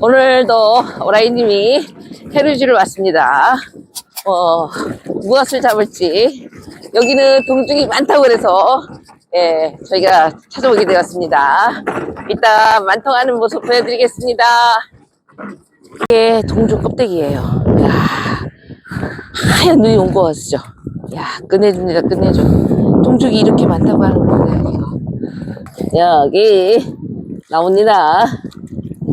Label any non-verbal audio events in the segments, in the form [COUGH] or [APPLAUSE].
오늘도 오라이님이 해루지를 왔습니다. 어, 무엇을 잡을지. 여기는 동중이 많다고 그래서, 예, 저희가 찾아오게 되었습니다. 이따 만통하는 모습 보여드리겠습니다. 이게 동중 껍데기예요. 이야, 하얀 눈이 온 거 같죠? 야, 끝내줍니다, 끝내줘. 동죽이 이렇게 많다고 하는 거예요. 여기, 나옵니다.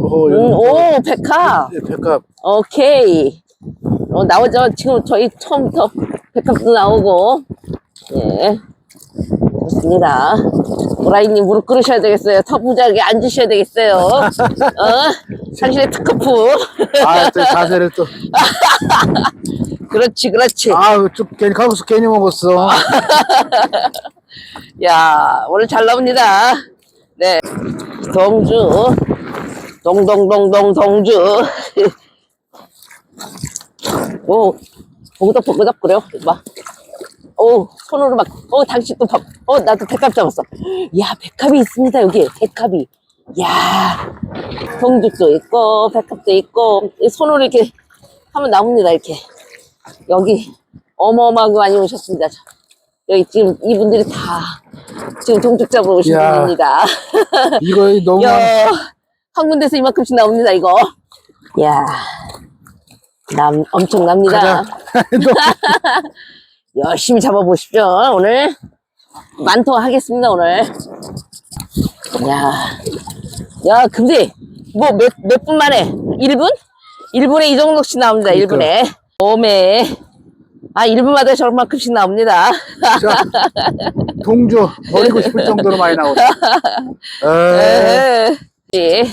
오, 음, 오, 백합. 예, 백합. 오케이. 어, 나오죠. 지금 저희 처음부터 백합도 나오고. 예. 좋습니다. 오라이님 무릎 꿇으셔야 되겠어요. 터부자게 앉으셔야 되겠어요. 어? [LAUGHS] 당신의 특허프. 아, 또 자세를 또. [LAUGHS] 그렇지, 그렇지. 아, 좀 괜히 가고서 괜히 먹었어. [LAUGHS] 야, 오늘 잘 나옵니다. 네. 동주. 동동동동 동주. 오, 보그덕보그덕 그래요? 막. 오, 손으로 막, 어, 당신 또 밥, 어, 나도 백합 잡았어. 야, 백합이 있습니다, 여기. 백합이. 야, 동죽도 있고, 백합도 있고, 이 손으로 이렇게 하면 나옵니다, 이렇게. 여기, 어마어마하게 많이 오셨습니다. 여기 지금 이분들이 다 지금 동죽 잡으러 오신 야. 분입니다. 이거 너무. [LAUGHS] 야, 한 군데서 이만큼씩 나옵니다, 이거. 야, 남, 엄청납니다. [LAUGHS] [LAUGHS] 열심히 잡아보십시오, 오늘. 만토 하겠습니다, 오늘. 야, 야, 금세, 뭐, 몇, 몇 분 만에? 1분? 1분에 이 정도씩 나옵니다, 그러니까. 1분에. 오메. 아, 1분마다 저만큼씩 나옵니다. 자, [LAUGHS] 동주 버리고 싶을 정도로 많이 나오네. 에이, 에, 예.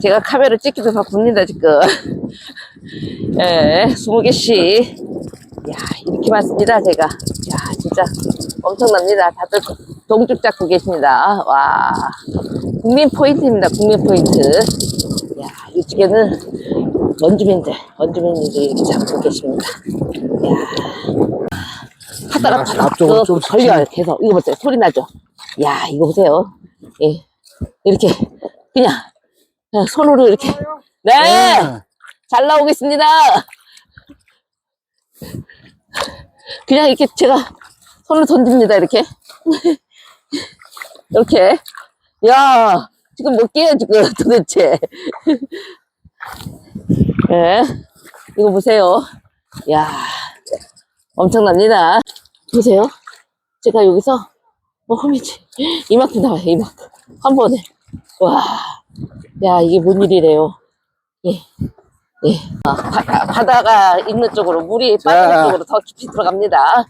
제가 카메라 찍기도 바쁩니다, 지금. [LAUGHS] 예, 20개씩. 야, 이렇게 많습니다, 제가. 야, 진짜 엄청납니다. 다들 동죽 잡고 계십니다. 와. 국민 포인트입니다, 국민 포인트. 야, 이쪽에는 원주민들, 원주민들이 이렇게 잡고 계십니다. 야. 하다가 야, 바닥 앞쪽으로 좀 걸려요, 계속. 이거 보세요, 소리 나죠? 야, 이거 보세요. 예. 이렇게, 그냥, 손으로 이렇게. 네! 네. 잘 나오겠습니다. 그냥 이렇게 제가 손을 던집니다, 이렇게. [LAUGHS] 이렇게. 야, 지금 몇 개야, 지금 도대체. 예. [LAUGHS] 이거 보세요. 야, 엄청납니다. 보세요. 제가 여기서, 뭐, 홈이지. 이만큼 나와요, 이만큼. 한 번에. 와, 야, 이게 뭔 일이래요. 예. 예. 아, 바, 바다가 있는 쪽으로, 물이 빠지는 자. 쪽으로 더 깊이 들어갑니다.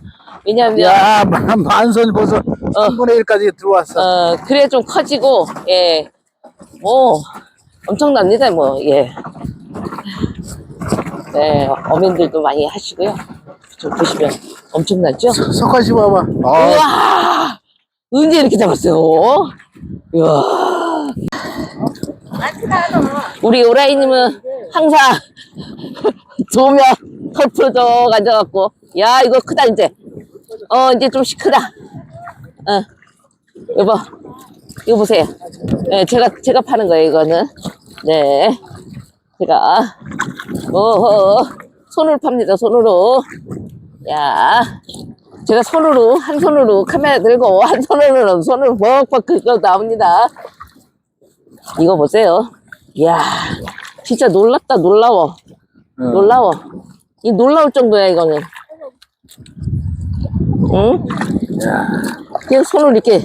왜냐면, 야, 만, 만선이 벌써 3분의 1까지 들어왔어. 어, 그래 좀 커지고, 예. 뭐, 엄청납니다, 뭐, 예. 네, 어민들도 많이 하시고요. 좀 보시면 엄청나죠? 석화 씨 봐봐. 아, 우와! 언제 이렇게 잡았어요? 우와. 우리 오라이님은 항상 조명 털풀도 가져갖고, 야, 이거 크다, 이제. 어, 이제 좀씩 크다. 어. 여보, 이거 보세요. 네, 제가, 제가 파는 거예요, 이거는. 네. 제가, 오, 손으로 팝니다, 손으로. 야, 제가 손으로, 한 손으로 카메라 들고, 한 손으로는 손을 벅벅 긁어 나옵니다. 이거 보세요. 이야, 진짜 놀랍다, 놀라워. 어. 놀라워. 이 놀라울 정도야, 이거는. 응? 그냥 손을 이렇게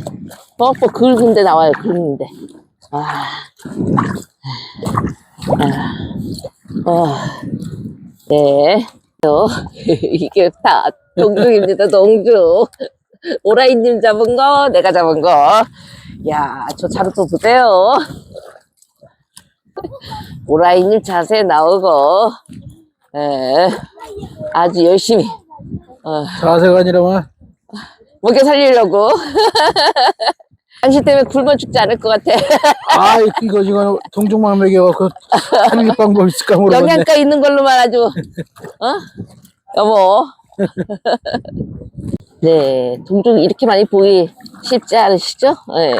뻑뻑 긁은데 나와요, 긁는데. 아. 아. 아. 네. 어, [LAUGHS] 이게 다 동죽입니다, 동죽. 오라이님 잡은 거, 내가 잡은 거. 야, 저 자루 또 보세요. 오라이님 자세 나오고, 예, 아주 열심히, 어, 자세가 아니라면. 먹여 살리려고. [LAUGHS] 당신 때문에 굶어 죽지 않을 것 같아. 아, 이거, 이거, 동중만 먹여갖고 살릴 방법 있을까 모르겠네. 영양가 있는 걸로만 아주, 어? 여보. 네, 동종 이렇게 많이 보기 쉽지 않으시죠? 네.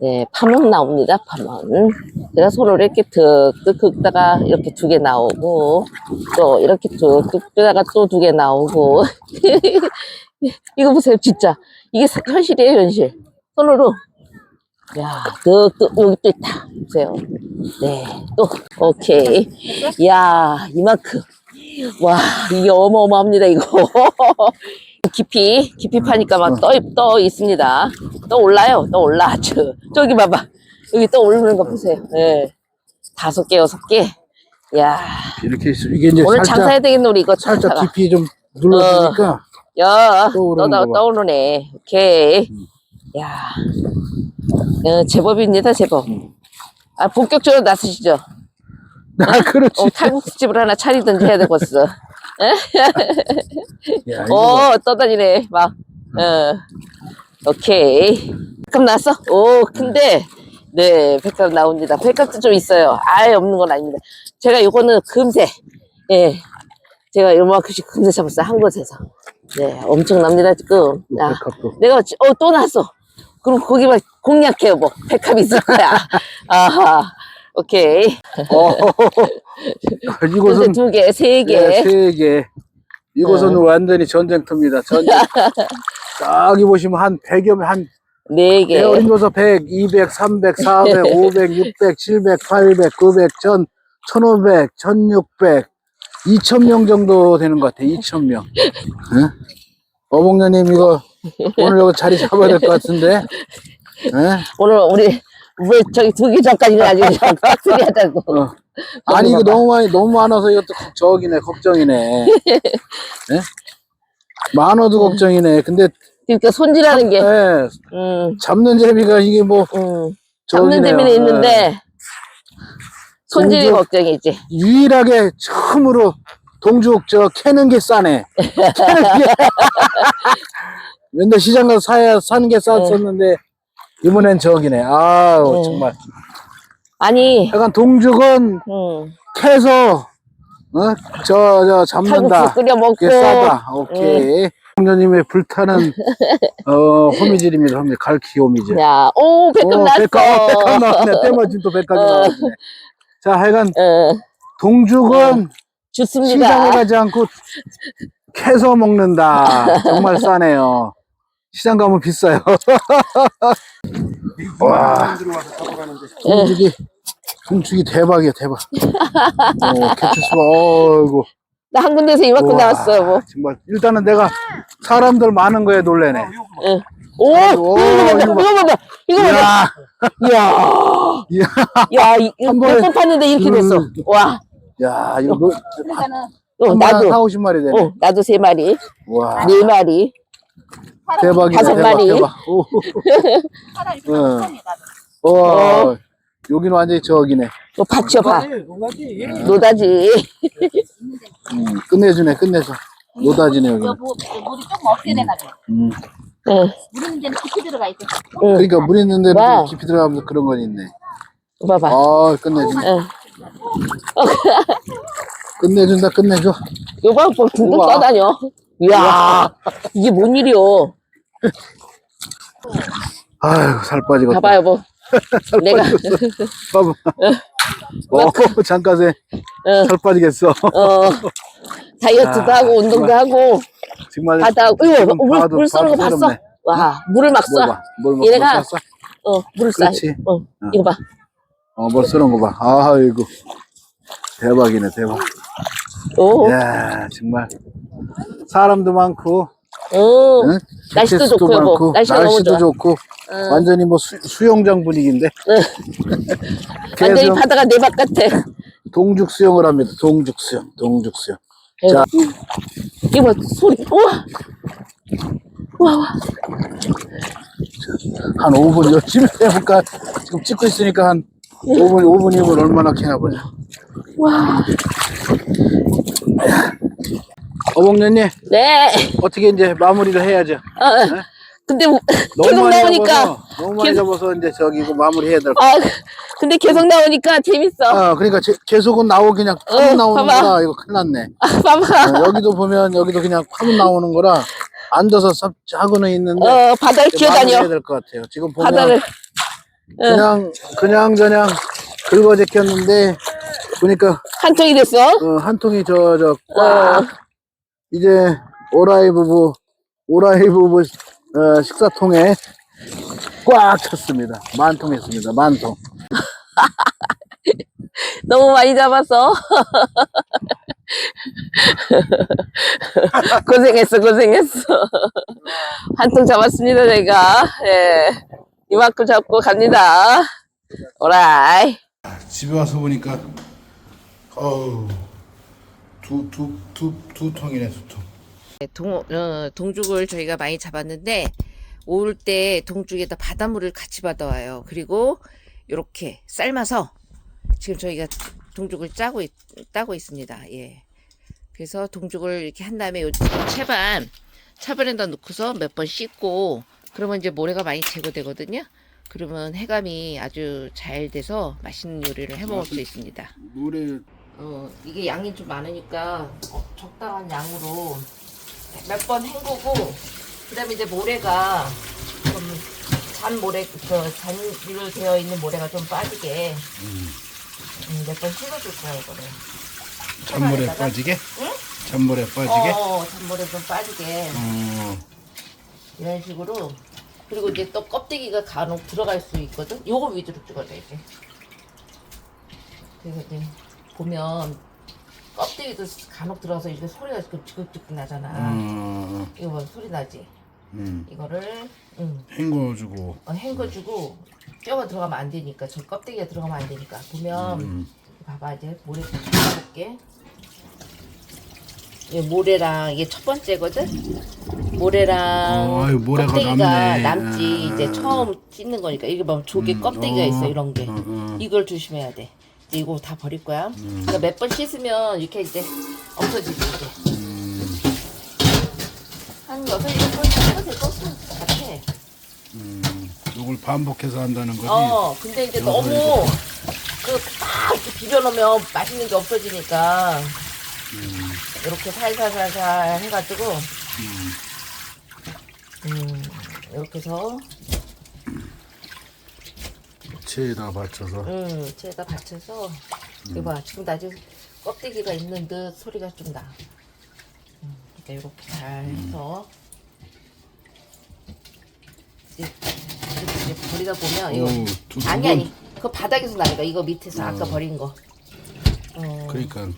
네, 파문 나옵니다, 파문. 제가 손으로 이렇게 툭툭 긁다가 이렇게 두 개 나오고, 또 이렇게 툭툭 뜨다가 또 두 개 나오고. [LAUGHS] 이거 보세요, 진짜. 이게 사- 현실이에요, 현실. 손으로. 야, 뚝뚝, 여기 또 있다. 보세요. 네, 또, 오케이. 야, 이만큼. 와, 이게 어마어마합니다, 이거. [LAUGHS] 깊이, 깊이 파니까 막 떠, 떠 있습니다. 떠 올라요, 떠 올라. [LAUGHS] 저, 저기 봐봐. 여기 떠 오르는 거 보세요. 예. 다섯 개, 여섯 개. 야 이렇게 있어. 이게 이제 오늘 살짝 장사해야 되겠네, 우리 이거. 살짝 장사가. 깊이 좀 눌러주니까 야, 떠오르는 떠, 거 봐. 떠오르네. 오케이. 야, 어, 제법입니다, 제법. 아, 본격적으로 나서시죠. 아 그렇지. 어, 칼국수집을 하나 차리든지 해야 되겠어. [LAUGHS] 야, 봐. 오, 떠다니네, 막. 어, 오케이. 백합 나왔어? 오, 근데, 네, 백합 나옵니다. 백합도 좀 있어요. 아예 없는 건 아닙니다. 제가 요거는 금세, 예. 제가 요만큼씩 금세 잡았어요. 한 곳에서. 네, 엄청납니다, 지금. 또 야, 백합도. 내가, 지- 어, 또 나왔어. 그럼 거기만 공략해요, 뭐. 백합이 있을 거야. [LAUGHS] 아하, 오케이. 어, [LAUGHS] 이곳은 두 개, 세 개. 네, 세 개. 이곳은 완전히 전쟁터입니다. 전쟁. [LAUGHS] 저기 보시면 한 100여 한 네 개. 어린 도서 100, 200, 300, 400, 500, 600, 700, 800, 900, 1000, 1500, 1600, 2000명 정도 되는 것 같아. 2000명. 응? 어복녀님 이거 오늘 여기 자리 잡아야 될 것 같은데. 응? 오늘 우리 왜 저기 두개 전까지는 아직 깍소리 하자고. 어. 아니 이거 너무 많이 너무 많아서 이것도 저기네 걱정이네. 예? [LAUGHS] 많아도 걱정이네. 근데 그러니까 손질하는 게, 예, 음, 잡는 재미가 이게 뭐 음, 잡는 저기네요. 재미는 예. 있는데 손질이. 걱정이지. 유일하게 처음으로 동죽 저 캐는 게 싸네. [LAUGHS] 캐는 게. [LAUGHS] 맨날 시장 가서 사야 사는 게 쌌었는데 이번엔 저기네. 아우 네. 정말. 아니, 약간 동죽은 음, 캐서 어 저 저 잡는다. 칼국수 끓여 먹고, 그게 싸다. 오케이. 홍녀님의 불타는 어 호미질입니다. 호미질. 갈키 호미질. 야, 오, 백금 어, 났어. 백합 나왔네. 때마침 또 백합이 어. 나왔네. 자, 하여간 어, 동죽은 좋습니다. 시장에 가지 않고 [LAUGHS] 캐서 먹는다. 정말 싸네요. 시장 가면 비싸요. [LAUGHS] 와, 동죽이, 동죽이 대박이야, 대박. 어, 개체수가, 어이구. 나 한 군데서 이만큼 우와, 나왔어요, 뭐. 정말, 일단은 내가 사람들 많은 거에 놀래네. 응. 오, 오, 이거 이거 봐 봐, 봐. 이거 봐봐, 이거 봐봐. 이야, 이야, 이야, 야, 이- 이거 한 번에- 몇번 팠는데 이렇게 됐어. 음. 와, 야, 이거 뭐, 어, 한 나도, 4, 50마리 되네. 어, 나도 세 마리, 와, 네 마리. 대박이다, 다섯 대박, 마리. 대박. 오. 사람이 응. 처음이다. 와, 여기는 완전히 저기네. 또 받쳐 봐. 노다지. 음, 끝내주네, 끝내줘. 노다지네. 여보, 물이 조금 없게 돼가지고. 음. 응, 물 있는 데는 깊이 들어가 있어. 응. 그러니까 물 있는 데는 와. 좀 깊이 들어가면서 그런 건 있네. 봐봐. 아, 끝내주네. 응. [LAUGHS] 끝내준다, 끝내줘. 요거 뭐 둥둥 우와. 떠다녀. 이야, 이게 뭔 일이요? 아유, 살 빠지겠다. 봐봐, 여보. [LAUGHS] 내가, 봐봐. 어, 잠깐에 응, 살 빠지겠어. 어, 다이어트도 아, 하고, 운동도 하고, 정말. 바다 하고, 이거, 지금 물, 봐도- 물 쏘는 거 봐도 봤어? 새롭네. 와, 물을 막뭘 쏴. 봐, 뭘 먹고 얘네가- 쐈어? 어, 물을 쏴. 그렇지. 어, 이거 봐. 어, 뭘 쓰는 거 봐. 아이고. 대박이네, 대박. 오, 이야, 정말. 사람도 많고, 어, 응? 날씨도 좋고, 여보. 많고, 날씨가 너무 날씨도 좋아. 좋고, 응. 완전히 뭐 수, 수영장 분위기인데. [LAUGHS] 완전히 계속 바다가 내밥 같아. 동죽 수영을 합니다. 동죽 수영, 동죽 수영. 자, 이거 봐, 소리. 우와. 우와, 우와. 한 5분 열심히 해볼까? 지금 찍고 있으니까 한 5분, 5분이면 얼마나 캐나 보자. 와. 어복년님, 네. 어떻게 이제 마무리를 해야죠? 어, 어. 근데 우- 계속 나오니까. 잡아서, 너무 많이 계속- 잡아서 이제 저기 이거 마무리 해야 될 거. 아, 근데 계속 나오니까 재밌어. 아, 그러니까 제- 계속은 나오고 그냥 파문 어, 나오는 봐봐. 거라 이거 큰일 났네. 아, 봐봐. 어, 여기도 보면 여기도 그냥 파문 나오는 거라 앉아서 삽 하고는 있는데 어, 바다를 이제 마무리해야 기어다녀. 될것 같아요. 지금 보면 바다를. 그냥 그냥 저냥 긁어 제꼈는데 보니까 한 통이 됐어. 어, 한 통이 저저꽉 어. 이제 오라이 부부 오라이 부부 어, 식사통에 꽉 찼습니다. 만통 했습니다. 만 통. [LAUGHS] 너무 많이 잡았어. [LAUGHS] 고생했어, 고생했어. 한 통 잡았습니다, 제가. 예. 이만큼 잡고 갑니다. 오라이. 집에 와서 보니까 어우 두 두 두 두 통이네 두 통. 동, 어, 동죽을 저희가 많이 잡았는데, 올 때 동죽에다 바닷물을 같이 받아와요. 그리고 이렇게 삶아서 지금 저희가 동죽을 짜고, 있, 따고 있습니다. 예. 그래서 동죽을 이렇게 한 다음에 요 채반, 차반에다 넣고서 몇 번 씻고, 그러면 이제 모래가 많이 제거되거든요. 그러면 해감이 아주 잘 돼서 맛있는 요리를 해 먹을 수 있습니다. 물에 어, 이게 양이 좀 많으니까 어, 적당한 양으로 몇 번 헹구고 그다음에 이제 모래가 좀 잔 모래 저 잔으로 되어 있는 모래가 좀 빠지게 음, 몇 번 씻어줄 거야 이거를. 찬물에 해바에다가? 빠지게? 응? 찬물에 빠지게? 어, 잔모래 좀 빠지게 어. 이런 식으로 그리고 이제 또 껍데기가 간혹 들어갈 수 있거든. 요거 위주로 찍어줘야지. 그래서 이제 보면 껍데기도 간혹 들어가서 이게 소리가 지긋지긋 나잖아. 어. 이거 봐 소리 나지. 음. 이거를 응, 헹궈주고. 어, 헹궈주고 뼈가 들어가면 안 되니까 저 껍데기가 들어가면 안 되니까 보면 음. 봐봐 이제 모래 좀 잡아볼게. 이 모래랑 이게 첫 번째거든. 모래랑 어, 아유, 모래가 껍데기가 남네. 남지 아. 이제 처음 찢는 거니까 이게 뭐 조개 껍데기가 어. 있어 이런 게 어, 어. 이걸 조심해야 돼. 이거 다 버릴 거야. 그러니까 몇 번 씻으면 이렇게 이제 없어지지. 음. 한 여섯 일곱 번 씻으면 될것 같아. 음. 이걸 반복해서 한다는 거지. 어, 근데 이제 너무 그딱 이렇게 비벼놓으면 맛있는 게 없어지니까 이렇게 살살살살 해가지고 음, 이렇게 해서 체에다 받쳐서. 음, 채에다 받쳐서 이거 봐 지금 아직 껍데기가 있는 듯 소리가 좀 나. 음, 그러니까 이렇게 잘 해서 이제, 이제 버리다 보면 이거 오, 두- 두 아니 번? 아니 그 바닥에서 나니까 이거 밑에서 아까 버린 거. 어. 그러니까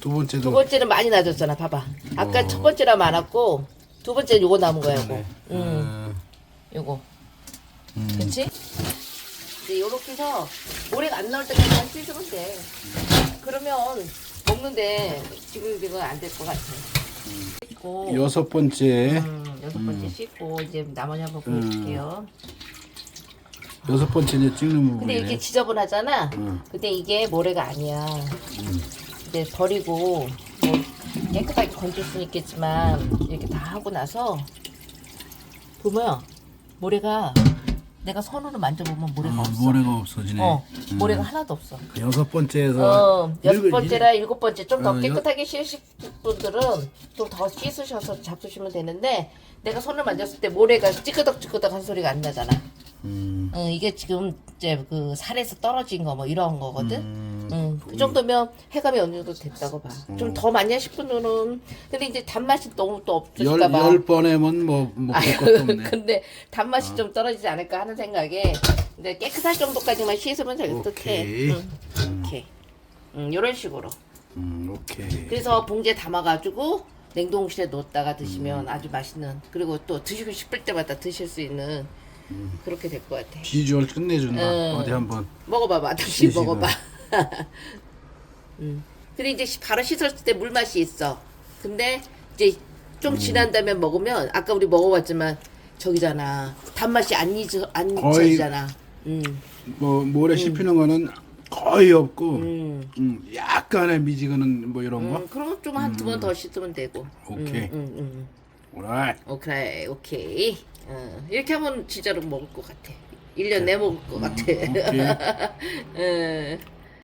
두 번째도 두 번째는 많이 낮았잖아. 봐봐. 아까 어. 첫 번째라 많았고 두 번째는 요거 남은 거야. 요거. 네. 음, 요거. 그렇지? 이제 요렇게 해서 모래가 안 나올 때까지만 씻으면 돼. 그러면 먹는데 지금 지금 안될 것 같아. 씻고 여섯 번째 음, 여섯 번째 씻고 이제 나머지 한번 보여줄게요. 여섯 번째 이제 찍는 근데 부분이네. 이렇게 지저분하잖아. 음. 근데 이게 모래가 아니야. 이제 버리고 뭐 깨끗하게 건질 수는 있겠지만 이렇게 다 하고 나서 보면 모래가 내가 손으로 만져보면 모래가 어, 없어. 모래가 없어지네. 어, 모래가 하나도 없어. 그 여섯 번째에서 어, 여섯 일곱- 번째라 일곱 번째 좀 더 어, 여- 깨끗하게 씻으실 분들은 좀 더 씻으셔서 잡수시면 되는데 내가 손을 만졌을 때 모래가 찌끄덕찌끄덕한 소리가 안 나잖아. 음, 어, 이게 지금 이제 그 살에서 떨어진 거 뭐 이런 거거든. 음, 응, 그 정도면 해감이 어느 정도 됐다고 봐. 좀 더 많이 하실 분들은 근데 이제 단맛이 너무 또 열, 없으실까 봐. 열 번에면 뭐 먹을 것도 없네. 어. 근데 단맛이 좀 떨어지지 않을까 하는 생각에 근데 깨끗할 정도까지만 씻으면 될 듯해. 오케이. 응, 이렇게. 응, 이런 식으로. 음, 오케이. 그래서 봉지에 담아가지고 냉동실에 넣었다가 음. 드시면 아주 맛있는 그리고 또 드시고 싶을 때마다 드실 수 있는 음. 그렇게 될 것 같아. 비주얼 끝내준다. 응. 어디 한번. 먹어봐봐. 다시 시식을. 먹어봐. [LAUGHS] 음. 근데 이제 시- 바로 씻었을 때 물 맛이 있어. 근데 이제 좀 지난 다음에 먹으면 아까 우리 먹어봤지만 저기잖아. 단맛이 안 잊어 안 거의- 잊혀지잖아. 음. 뭐 모래 씹히는 거는 거의 없고, 음. 음, 약간의 미지근한 뭐 이런 거. 음, 그러면 좀한 두 번 더 씻으면 되고. 오케이. 음, 음, 음. 오라이. 오케이, 오케이. 어, 이렇게 하면 진짜로 먹을 것 같아. 1년 내 먹을 것 같아. 오케이. [LAUGHS] 어.